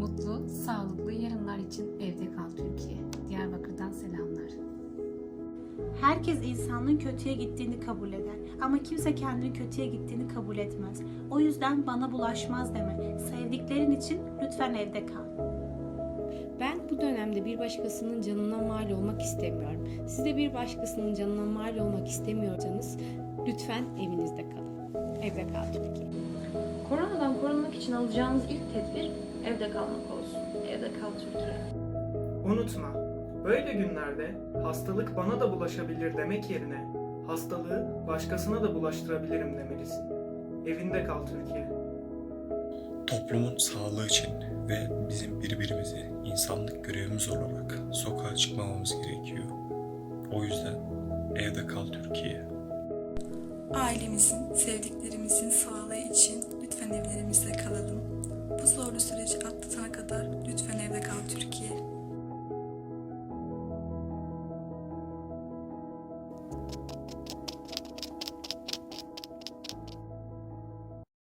Mutlu, sağlıklı yarınlar için evde kal Türkiye. Diyarbakır'dan selamlar. Herkes insanlığın kötüye gittiğini kabul eder ama kimse kendinin kötüye gittiğini kabul etmez. O yüzden bana bulaşmaz deme. Sevdiklerin için lütfen evde kal. Ben bu dönemde bir başkasının canına mal olmak istemiyorum. Siz de bir başkasının canına mal olmak istemiyorsanız lütfen evinizde kalın. Evde kal Türkiye. İçin alacağınız ilk tedbir evde kalmak olsun. Evde kal Türkiye. Unutma, böyle günlerde hastalık bana da bulaşabilir demek yerine hastalığı başkasına da bulaştırabilirim demelisin. Evinde kal Türkiye. Toplumun sağlığı için ve bizim birbirimizi insanlık görevimiz olarak sokağa çıkmamamız gerekiyor. O yüzden evde kal Türkiye. Ailemizin, sevdiklerimizin sağlığı için lütfen evlerimizde kalalım.